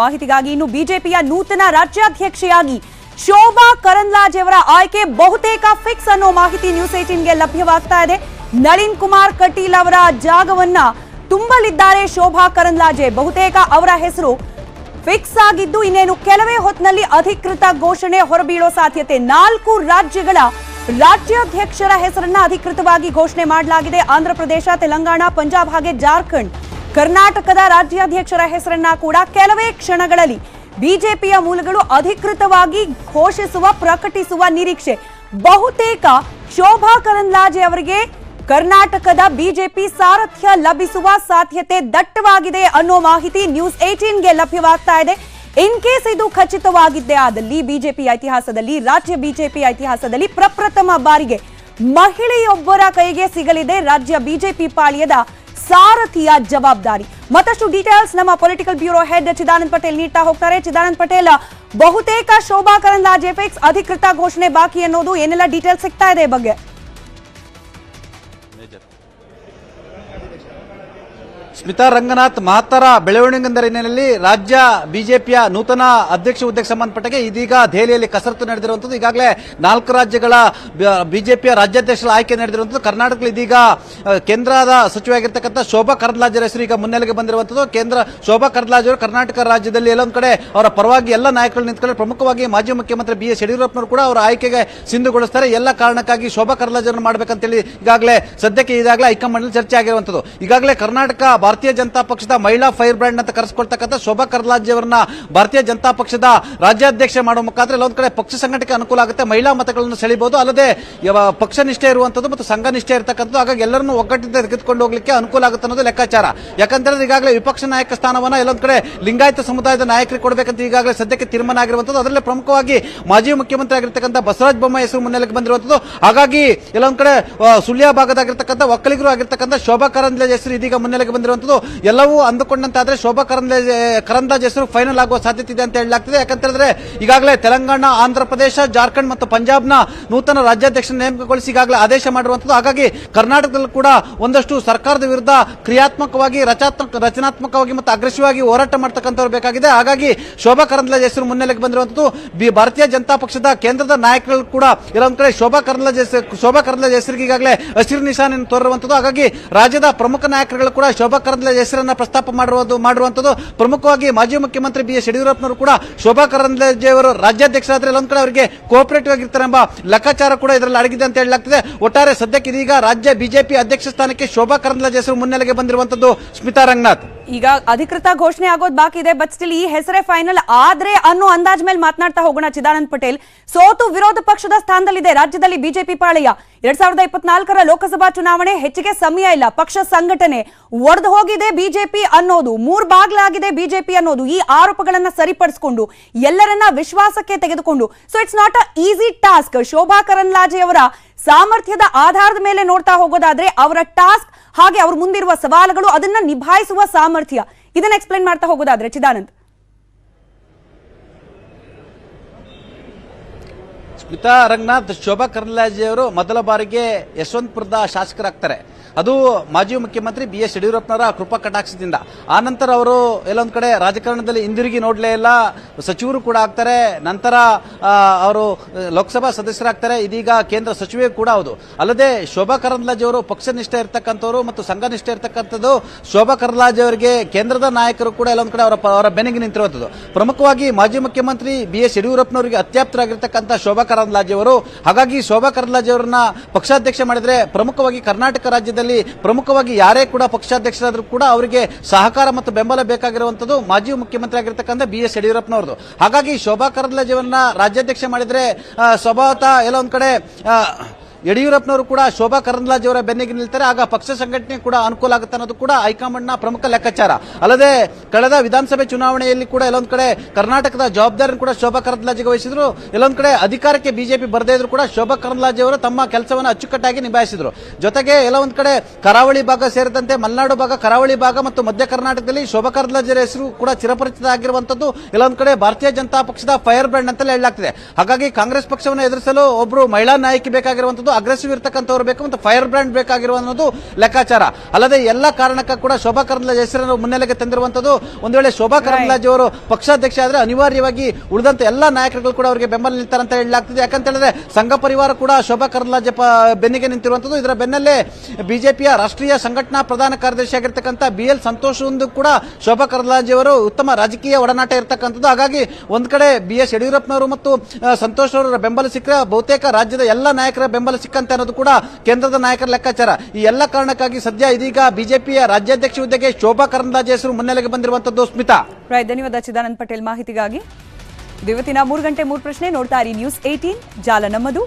ಮಾಹಿತಿಗಾಗಿ ಇನ್ನು ಬಿಜೆಪಿಯ ನೂತನ ರಾಜ್ಯಾಧ್ಯಕ್ಷೆಯಾಗಿ ಶೋಭಾ ಕರಂದ್ಲಾಜೆ ಅವರ ಆಯ್ಕೆ ಬಹುತೇಕ ಫಿಕ್ಸ್ ಅನ್ನೋ ಮಾಹಿತಿ ನ್ಯೂಸ್ ಏಟೀನ್ಗೆ ಲಭ್ಯವಾಗ್ತಾ ಇದೆ. ನಳಿನ್ ಕುಮಾರ್ ಕಟೀಲ್ ಅವರ ಜಾಗವನ್ನ ತುಂಬಲಿದ್ದಾರೆ ಶೋಭಾ ಕರಂದ್ಲಾಜೆ. ಬಹುತೇಕ ಅವರ ಹೆಸರು ಫಿಕ್ಸ್ ಆಗಿದ್ದು ಇನ್ನೇನು ಕೆಲವೇ ಹೊತ್ತಿನಲ್ಲಿ ಅಧಿಕೃತ ಘೋಷಣೆ ಹೊರಬೀಳೋ ಸಾಧ್ಯತೆ. ನಾಲ್ಕು ರಾಜ್ಯಗಳ ರಾಜ್ಯಾಧ್ಯಕ್ಷರ ಹೆಸರನ್ನ ಅಧಿಕೃತವಾಗಿ ಘೋಷಣೆ ಮಾಡಲಾಗಿದೆ. ಆಂಧ್ರಪ್ರದೇಶ ತೆಲಂಗಾಣ, ಪಂಜಾಬ್ ಹಾಗೆ ಜಾರ್ಖಂಡ್. ಕರ್ನಾಟಕದ ರಾಜ್ಯಾಧ್ಯಕ್ಷರ ಹೆಸರನ್ನ ಕೂಡ ಕೆಲವೇ ಕ್ಷಣಗಳಲ್ಲಿ ಬಿಜೆಪಿಯ ಮೂಲಗಳು ಅಧಿಕೃತವಾಗಿ ಘೋಷಿಸುವ, ಪ್ರಕಟಿಸುವ ನಿರೀಕ್ಷೆ. ಬಹುತೇಕ ಶೋಭಾ ಕರಂದ್ಲಾಜೆ ಅವರಿಗೆ ಕರ್ನಾಟಕದ ಬಿಜೆಪಿ ಸಾರಥ್ಯ ಲಭಿಸುವ ಸಾಧ್ಯತೆ ದಟ್ಟವಾಗಿದೆ ಅನ್ನೋ ಮಾಹಿತಿ ನ್ಯೂಸ್ ಏಟೀನ್ಗೆ ಲಭ್ಯವಾಗ್ತಾ ಇದೆ. ಇನ್ ಕೇಸ್ ಇದು ಖಚಿತವಾಗಿದ್ದೇ ಆದಲ್ಲಿ ಬಿಜೆಪಿ ಇತಿಹಾಸದಲ್ಲಿ, ರಾಜ್ಯ ಬಿಜೆಪಿ ಇತಿಹಾಸದಲ್ಲಿ ಪ್ರಪ್ರಥಮ ಬಾರಿಗೆ ಮಹಿಳೆಯೊಬ್ಬರ ಕೈಗೆ ಸಿಗಲಿದೆ ರಾಜ್ಯ ಬಿಜೆಪಿ ಪಾಳ್ಯದ ಸಾರಥಿಯ ಜವಾಬ್ದಾರಿ. ಮತ್ತಷ್ಟು ಡೀಟೇಲ್ಸ್ ನಮ್ಮ political bureau head Chidanand Patel ನೀಡ್ತಾ ಹೋಗ್ತಾರೆ. ಚಿದಾನಂದ್ ಪಟೇಲ್, ಬಹುತೇಕ ಶೋಭಾ ಕರಂದ್ಲಾಜೆ ಎಫೆಕ್ಸ್ ಅಧಿಕೃತ ಘೋಷಣೆ ಬಾಕಿ ಅನ್ನೋದು ಏನೆಲ್ಲ ಡೀಟೇಲ್ಸ್ ಸಿಗ್ತಾ ಇದೆ ಬಗ್ಗೆ? ಸ್ಮಿತಾ ರಂಗನಾಥ್ ಮಹತ್ತರ ಬೆಳವಣಿಗೆ ಹಿನ್ನೆಲೆಯಲ್ಲಿ ರಾಜ್ಯ ಬಿಜೆಪಿಯ ನೂತನ ಅಧ್ಯಕ್ಷ ಹುದ್ದೆಗೆ ಸಂಬಂಧಪಟ್ಟಾಗೆ ಇದೀಗ ದೆಹಲಿಯಲ್ಲಿ ಕಸರತ್ತು ನಡೆದಿರುವಂತದ್ದು ಈಗಾಗಲೇ ನಾಲ್ಕು ರಾಜ್ಯಗಳ ಬಿಜೆಪಿಯ ರಾಜ್ಯಾಧ್ಯಕ್ಷರ ಆಯ್ಕೆ ನಡೆದಿರುವಂತದ್ದು ಕರ್ನಾಟಕದಲ್ಲಿ ಇದೀಗ ಕೇಂದ್ರದ ಸಚಿವರಾಗಿರ್ತಕ್ಕಂಥ ಶೋಭಾ ಕರ್ಲಾಜರ ಹೆಸರು ಈಗ ಮುನ್ನೆಲೆಗೆ ಬಂದಿರುವಂತದ್ದು ಕೇಂದ್ರ ಶೋಭಾ ಕರ್ಲಾಜರು ಕರ್ನಾಟಕ ರಾಜ್ಯದಲ್ಲಿ ಎಲ್ಲೊಂದು ಕಡೆ ಅವರ ಪರವಾಗಿ ಎಲ್ಲ ನಾಯಕರು ನಿಂತ್ಕೊಂಡು ಪ್ರಮುಖವಾಗಿ ಮಾಜಿ ಮುಖ್ಯಮಂತ್ರಿ ಬಿ ಎಸ್ ಯಡಿಯೂರಪ್ಪನವರು ಕೂಡ ಅವರ ಆಯ್ಕೆಗೆ ಸಿಂಧುಗೊಳಿಸ್ತಾರೆ. ಎಲ್ಲ ಕಾರಣಕ್ಕಾಗಿ ಶೋಭಾ ಕರ್ಲಾಜರನ್ನು ಮಾಡಬೇಕಂತೇಳಿ ಈಗಾಗಲೇ ಸದ್ಯಕ್ಕೆ ಈಗಾಗಲೇ ಹೈಕಮಾಂಡ್ ಚರ್ಚೆ ಆಗಿರುವಂತದ್ದು ಈಗಾಗಲೇ ಕರ್ನಾಟಕ ಭಾರತೀಯ ಜನತಾ ಪಕ್ಷದ ಮಹಿಳಾ ಫೈರ್ ಬ್ರ್ಯಾಂಡ್ ಅಂತ ಕರೆಸ್ಕೊಳ್ತಕ್ಕಂಥ ಶೋಭಾ ಕರ್ಲಾಜಿ ಅವರನ್ನ ಭಾರತೀಯ ಜನತಾ ಪಕ್ಷದ ರಾಜ್ಯಾಧ್ಯಕ್ಷ ಮಾಡುವ ಮುಖಾಂತರ ಎಲ್ಲೊಂದು ಕಡೆ ಪಕ್ಷ ಸಂಘಟನೆಗೆ ಅನುಕೂಲ ಆಗುತ್ತೆ. ಮಹಿಳಾ ಮತಗಳನ್ನು ಸೆಳಿಬಹುದು ಅಲ್ಲದೆ ಪಕ್ಷ ನಿಷ್ಠೆ ಇರುವಂತದ್ದು ಮತ್ತು ಸಂಘ ನಿಷ್ಠೆ ಇರತಕ್ಕಂಥದ್ದು. ಹಾಗಾಗಿ ಎಲ್ಲರನ್ನೂ ಒಗ್ಗಟ್ಟಿಂದ ತೆಗೆದುಕೊಂಡು ಹೋಗ್ಲಿಕ್ಕೆ ಅನುಕೂಲ ಆಗುತ್ತೆ ಅನ್ನೋದು ಲೆಕ್ಕಾಚಾರ. ಯಾಕಂತಂದ್ರೆ ಈಗಾಗಲೇ ವಿಪಕ್ಷ ನಾಯಕ ಸ್ಥಾನವನ್ನ ಎಲ್ಲೊಂದು ಕಡೆ ಲಿಂಗಾಯತ ಸಮುದಾಯದ ನಾಯಕರಿಗೆ ಕೊಡಬೇಕಂತ ಈಗಾಗಲೇ ಸದ್ಯಕ್ಕೆ ತೀರ್ಮಾನ ಆಗಿರುವಂತದ್ದು ಅದರಲ್ಲಿ ಪ್ರಮುಖವಾಗಿ ಮಾಜಿ ಮುಖ್ಯಮಂತ್ರಿ ಆಗಿರ್ತಕ್ಕಂಥ ಬಸವರಾಜ ಬೊಮ್ಮಾಯಿ ಹೆಸರು ಮುನ್ನೆಲೆಗೆ ಬಂದಿರುವಂತದ್ದು ಹಾಗಾಗಿ ಎಲ್ಲೊಂದು ಕಡೆ ಸುಳ್ಯ ಭಾಗದಾಗಿರ್ತಕ್ಕಂಥ, ಒಕ್ಕಲಿಗರು ಆಗಿರ್ತಕ್ಕಂಥ ಶೋಭಾ ಕರಂದ್ಲಾಜೆ ಹೆಸರು ಇದೀಗ ಮುನ್ನೆಲೆಗೆ ಬಂದಿರುವಂತದ್ದು ಎಲ್ಲವೂ ಅಂದುಕೊಂಡಂತಾದ್ರೆ ಶೋಭಾ ಕರಂದ್ಲಾಜೆ ಹೆಸರು ಫೈನಲ್ ಆಗುವ ಸಾಧ್ಯತೆ ಇದೆ ಅಂತ ಹೇಳಲಾಗ್ತಿದೆ. ಹೇಳಿದ್ರೆ ಈಗಾಗಲೇ ತೆಲಂಗಾಣ ಆಂಧ್ರ ಪ್ರದೇಶ ಜಾರ್ಖಂಡ್ ಮತ್ತು ಪಂಜಾಬ್ನ ನೂತನ ರಾಜ್ಯಾಧ್ಯಕ್ಷ ನೇಮಕಗೊಳಿಸಿ ಈಗಾಗಲೇ ಆದೇಶ ಮಾಡಿರುವಂತದ್ದು. ಹಾಗಾಗಿ ಕರ್ನಾಟಕದಲ್ಲೂ ಕೂಡ ಒಂದಷ್ಟು ಸರ್ಕಾರದ ವಿರುದ್ಧ ಕ್ರಿಯಾತ್ಮಕವಾಗಿ ರಚಾತ್ಮಕ ರಚನಾತ್ಮಕವಾಗಿ ಮತ್ತು ಅಗ್ರೆಸಿವ್ ಆಗಿ ಹೋರಾಟ ಮಾಡ್ತಕ್ಕಂಥವ್ರು ಬೇಕಾಗಿದೆ. ಹಾಗಾಗಿ ಶೋಭಾ ಕರಂದ್ಲಾಜ್ ಹೆಸರು ಮುನ್ನೆಲೆಗೆ ಬಂದಿರುವಂತದ್ದು. ಭಾರತೀಯ ಜನತಾ ಪಕ್ಷದ ಕೇಂದ್ರದ ನಾಯಕರು ಕೂಡ ಇರೋ ಕಡೆ ಶೋಭಾ ಕರಂದ್ಲಾಜೆ ಶೋಭಾ ಕರಂದ್ಲಾಜೆ ಹೆಸರಿಗೆ ಈಗಾಗಲೇ ಹಸಿರು ನಿಶಾನೆಯನ್ನು ತೋರಿರುವಂತದ್ದು. ಹಾಗಾಗಿ ರಾಜ್ಯದ ಪ್ರಮುಖ ನಾಯಕರುಗಳು ಕೂಡ ಶೋಭಾ ಕರಂದ್ಲಾಜೆ ಹೆಸರನ್ನ ಪ್ರಸ್ತಾಪ ಮಾಡಿರುವುದು ಮಾಡಿರುವಂತದ್ದು ಪ್ರಮುಖವಾಗಿ ಮಾಜಿ ಮುಖ್ಯಮಂತ್ರಿ ಬಿ ಎಸ್ ಯಡಿಯೂರಪ್ಪನವರು ಕೂಡ ಶೋಭಾ ಕರಂದ್ಲಾಜೆ ಅವರು ರಾಜ್ಯಾಧ್ಯಕ್ಷರಾದ್ರೆ ಇಲ್ಲೊಂದ್ ಕಡೆ ಅವರಿಗೆ ಕೋಆಪರೇಟಿವ್ ಆಗಿರ್ತಾರೆ ಎಂಬ ಲೆಕ್ಕಾಚಾರ ಕೂಡ ಇದರಲ್ಲಿ ಅಡಗಿದೆ ಅಂತ ಹೇಳಲಾಗ್ತದೆ. ಒಟ್ಟಾರೆ ಸದ್ಯಕ್ಕೆ ಇದೀಗ ರಾಜ್ಯ ಬಿಜೆಪಿ ಅಧ್ಯಕ್ಷ ಸ್ಥಾನಕ್ಕೆ ಶೋಭಾ ಕರಂದ್ಲಾಜೆ ಹೆಸರು ಮುನ್ನೆಲೆಗೆ ಬಂದಿರುವಂತದ್ದು ಸ್ಮಿತಾ ರಂಗನಾಥ್. ಈಗ ಅಧಿಕೃತ ಘೋಷಣೆ ಆಗೋದು ಬಾಕಿ ಇದೆ ಬಟ್ ಸ್ಟಿಲ್ ಈ ಹೆಸರೇ ಫೈನಲ್ ಆದ್ರೆ ಅನ್ನೋ ಅಂದಾಜ್ ಮೇಲೆ ಮಾತನಾಡ್ತಾ ಹೋಗೋಣ ಚಿದಾನಂದ್ ಪಟೇಲ್. ಸೋತು ವಿರೋಧ ಪಕ್ಷದ ಸ್ಥಾನದಲ್ಲಿದೆ ರಾಜ್ಯದಲ್ಲಿ ಬಿಜೆಪಿ ಪಾಳೆಯ. ಎರಡ್ ಸಾವಿರದ ಇಪ್ಪತ್ನಾಲ್ಕರ ಲೋಕಸಭಾ ಚುನಾವಣೆ ಹೆಚ್ಚಿಗೆ ಸಮಯ ಇಲ್ಲ. ಪಕ್ಷ ಸಂಘಟನೆ ಒಡೆದು ಹೋಗಿದೆ. ಬಿಜೆಪಿ ಅನ್ನೋದು ಮೂರ್ ಬಾಗ್ಲಾಗಿದೆ ಬಿಜೆಪಿ ಅನ್ನೋದು. ಈ ಆರೋಪಗಳನ್ನ ಸರಿಪಡಿಸಿಕೊಂಡು ಎಲ್ಲರನ್ನ ವಿಶ್ವಾಸಕ್ಕೆ ತೆಗೆದುಕೊಂಡು. So it's not a easy task Shobha ಕರಂದ್ಲಾಜೆಯವರ ಸಾಮರ್ಥ್ಯದ ಆಧಾರದ ಮೇಲೆ ನೋಡ್ತಾ ಹೋಗೋದಾದ್ರೆ ಅವರ ಟಾಸ್ಕ್ ಹಾಗೆ ಅವ್ರ ಮುಂದಿರುವ ಸವಾಲುಗಳು ಅದನ್ನ ನಿಭಾಯಿಸುವ ಸಾಮರ್ಥ್ಯ. ಇದನ್ನ ಎಕ್ಸ್ಪ್ಲೇನ್ ಮಾಡ್ತಾ ಹೋಗೋದಾದ್ರೆ ಚಿದಾನಂದ್. ಸ್ಮಿತಾ ರಂಗನಾಥ್ ಶೋಭಾ ಕರ್ನಲಾಜಿಯವರು ಮೊದಲ ಬಾರಿಗೆ ಯಶವಂತಪುರದ ಶಾಸಕರಾಗ್ತಾರೆ. ಅದು ಮಾಜಿ ಮುಖ್ಯಮಂತ್ರಿ ಬಿ ಎಸ್ ಯಡಿಯೂರಪ್ಪನವರ ಕೃಪಾ ಕಟಾಕ್ಷದಿಂದ. ಆನಂತರ ಅವರು ಎಲ್ಲೊಂದು ಕಡೆ ರಾಜಕಾರಣದಲ್ಲಿ ಹಿಂದಿರುಗಿ ನೋಡಲೇ ಇಲ್ಲ. ಸಚಿವರು ಕೂಡ ಆಗ್ತಾರೆ. ನಂತರ ಅವರು ಲೋಕಸಭಾ ಸದಸ್ಯರಾಗ್ತಾರೆ. ಇದೀಗ ಕೇಂದ್ರ ಸಚಿವೆ ಕೂಡ ಹೌದು. ಅಲ್ಲದೆ ಶೋಭಾ ಕರಂದ್ಲಾಜೆ ಅವರು ಪಕ್ಷ ನಿಷ್ಠೆ ಇರ್ತಕ್ಕಂಥವ್ರು ಮತ್ತು ಸಂಘ ನಿಷ್ಠೆ ಇರ್ತಕ್ಕಂಥದ್ದು ಶೋಭಾ ಕರಂದ್ಲಾಜೆ ಅವರಿಗೆ ಕೇಂದ್ರದ ನಾಯಕರು ಕೂಡ ಎಲ್ಲೊಂದು ಕಡೆ ಅವರ ಅವರ ಬೆನ್ನಿಗೆ ನಿಂತಿರುವಂಥದ್ದು. ಪ್ರಮುಖವಾಗಿ ಮಾಜಿ ಮುಖ್ಯಮಂತ್ರಿ ಬಿ ಎಸ್ ಯಡಿಯೂರಪ್ಪನವರಿಗೆ ಅತ್ಯಾಪ್ತರಾಗಿರ್ತಕ್ಕಂಥ ಶೋಭಾ ಕರಂದ್ಲಾಜೆ ಅವರು. ಹಾಗಾಗಿ ಶೋಭಾ ಕರಂದ್ಲಾಜೆ ಅವರನ್ನ ಪಕ್ಷಾಧ್ಯಕ್ಷ ಮಾಡಿದ್ರೆ ಪ್ರಮುಖವಾಗಿ ಕರ್ನಾಟಕ ರಾಜ್ಯದಲ್ಲಿ ಪ್ರಮುಖವಾಗಿ ಯಾರೇ ಕೂಡ ಪಕ್ಷಾಧ್ಯಕ್ಷರಾದರೂ ಕೂಡ ಅವರಿಗೆ ಸಹಕಾರ ಮತ್ತು ಬೆಂಬಲ ಬೇಕಾಗಿರುವಂತದ್ದು ಮಾಜಿ ಮುಖ್ಯಮಂತ್ರಿ ಆಗಿರ್ತಕ್ಕಂಥ ಬಿ ಎಸ್ ಯಡಿಯೂರಪ್ಪನವರದು ಹಾಗಾಗಿ ಶೋಭಾ ಕರಂದ್ಲಾಜೆ ಅವರನ್ನ ರಾಜ್ಯಾಧ್ಯಕ್ಷ ಮಾಡಿದರೆ ಸ್ವಭಾವತಃ ಎಲ್ಲ ಒಂದು ಕಡೆ ಯಡಿಯೂರಪ್ಪನವರು ಕೂಡ ಶೋಭಾ ಕರಂದ್ಲಾಜೆ ಅವರ ಬೆನ್ನಿಗೆ ನಿಲ್ತಾರೆ. ಆಗ ಪಕ್ಷ ಸಂಘಟನೆ ಕೂಡ ಅನುಕೂಲ ಆಗುತ್ತೆ ಅನ್ನೋದು ಕೂಡ ಹೈಕಮಾಂಡ್ನ ಪ್ರಮುಖ ಲೆಕ್ಕಾಚಾರ. ಅಲ್ಲದೆ ಕಳೆದ ವಿಧಾನಸಭೆ ಚುನಾವಣೆಯಲ್ಲಿ ಕೂಡ ಎಲ್ಲೊಂದು ಕಡೆ ಕರ್ನಾಟಕದ ಜವಾಬ್ದಾರಿಯನ್ನು ಕೂಡ ಶೋಭಾ ಕರಂದ್ಲಾಜೆಗೆ ವಹಿಸಿದ್ರು. ಎಲ್ಲೊಂದು ಕಡೆ ಅಧಿಕಾರಕ್ಕೆ ಬಿಜೆಪಿ ಬರದೇ ಇದ್ರು ಕೂಡ ಶೋಭಾ ಕರಂದ್ಲಾಜೆ ಅವರು ತಮ್ಮ ಕೆಲಸವನ್ನು ಅಚ್ಚುಕಟ್ಟಾಗಿ ನಿಭಾಯಿಸಿದ್ರು. ಜೊತೆಗೆ ಎಲ್ಲ ಒಂದ್ ಕಡೆ ಕರಾವಳಿ ಭಾಗ ಸೇರಿದಂತೆ ಮಲೆನಾಡು ಭಾಗ, ಕರಾವಳಿ ಭಾಗ ಮತ್ತು ಮಧ್ಯ ಕರ್ನಾಟಕದಲ್ಲಿ ಶೋಭಾ ಕರಂದ್ಲಾಜೆ ಹೆಸರು ಕೂಡ ಚಿರಪರಿಚಿತ ಆಗಿರುವಂತದ್ದು ಎಲ್ಲೊಂದು ಕಡೆ ಭಾರತೀಯ ಜನತಾ ಪಕ್ಷದ ಫೈರ್ ಬ್ರ್ಯಾಂಡ್ ಅಂತಲೇ ಹೇಳಲಾಗ್ತಿದೆ. ಹಾಗಾಗಿ ಕಾಂಗ್ರೆಸ್ ಪಕ್ಷವನ್ನು ಎದುರಿಸಲು ಒಬ್ರು ಮಹಿಳಾ ನಾಯಕಿ ಬೇಕಾಗಿರುವಂತದ್ದು ಅಗ್ರೆಸಿವ್ ಇರ್ತಕ್ಕಂಥವ್ರು ಬೇಕು ಮತ್ತು ಫೈರ್ ಬ್ರ್ಯಾಂಡ್ ಬೇಕಾಗಿರುವ ಅನ್ನೋದು ಲೆಕ್ಕಾಚಾರ. ಅಲ್ಲದೆ ಎಲ್ಲ ಕಾರಣಕ್ಕೂ ಕೂಡ ಶೋಭಾ ಕರಂದ್ಲಾಜೆ ಹೆಸರನ್ನು ಮುನ್ನೆಲೆಗೆ ತಂದಿರುವಂತದ್ದು ಒಂದು ವೇಳೆ ಶೋಭಾ ಕರಂದ್ಲಾಜೆ ಅವರು ಪಕ್ಷಾಧ್ಯಕ್ಷ ಆದರೆ ಅನಿವಾರ್ಯವಾಗಿ ಉಳಿದಂತ ಎಲ್ಲ ನಾಯಕರುಗಳು ಕೂಡ ಅವರಿಗೆ ಬೆಂಬಲ ನಿಲ್ತಾರೆ ಅಂತ ಹೇಳಲಾಗ್ತಿದೆ. ಯಾಕಂತ ಹೇಳಿದ್ರೆ ಸಂಘ ಪರಿವಾರ ಕೂಡ ಶೋಭಾ ಕರಂದ್ಲಾಜೆ ಬೆನ್ನಿಗೆ ನಿಂತಿರುವಂತದ್ದು ಇದರ ಬೆನ್ನಲ್ಲೇ ಬಿಜೆಪಿಯ ರಾಷ್ಟ್ರೀಯ ಸಂಘಟನಾ ಪ್ರಧಾನ ಕಾರ್ಯದರ್ಶಿ ಆಗಿರ್ತಕ್ಕಂಥ ಬಿ ಎಲ್ ಸಂತೋಷ್ ಒಂದು ಕೂಡ ಶೋಭಾ ಕರಂದ್ಲಾಜೆ ಅವರು ಉತ್ತಮ ರಾಜಕೀಯ ಒಡನಾಟ ಇರತಕ್ಕಂಥದ್ದು. ಹಾಗಾಗಿ ಒಂದ್ ಕಡೆ ಬಿ ಎಸ್ ಯಡಿಯೂರಪ್ಪನವರು ಮತ್ತು ಸಂತೋಷ್ ಅವರ ಬೆಂಬಲ ಸಿಕ್ಕರೆ ಬಹುತೇಕ ರಾಜ್ಯದ ಎಲ್ಲ ನಾಯಕರ ಬೆಂಬಲ ಸಿಕ್ಕಂತೆ ಅನ್ನೋದು ಕೂಡ ಕೇಂದ್ರದ ನಾಯಕರ ಲೆಕ್ಕಾಚಾರ. ಈ ಎಲ್ಲ ಕಾರಣಕ್ಕಾಗಿ ಸದ್ಯ ಇದೀಗ ಬಿಜೆಪಿಯ ರಾಜ್ಯಾಧ್ಯಕ್ಷ ಹುದ್ದೆಗೆ ಶೋಭಾ ಕರಂದ್ಲಾಜೆ ಹೆಸರು ಮುನ್ನೆಲೆಗೆ ಬಂದಿರುವಂತದ್ದು ಸ್ಮಿತಾ. ರೈ ಧನ್ಯವಾದ ಚಿದಾನಂದ್ ಪಟೇಲ್ ಮಾಹಿತಿಗಾಗಿ. ಇವತ್ತಿನ ಮೂರು ಗಂಟೆ ಮೂರು ಪ್ರಶ್ನೆ ನೋಡ್ತಾ ಇರಿ. ನ್ಯೂಸ್ ಏಟೀನ್ ಜಾಲ ನಮ್ಮದು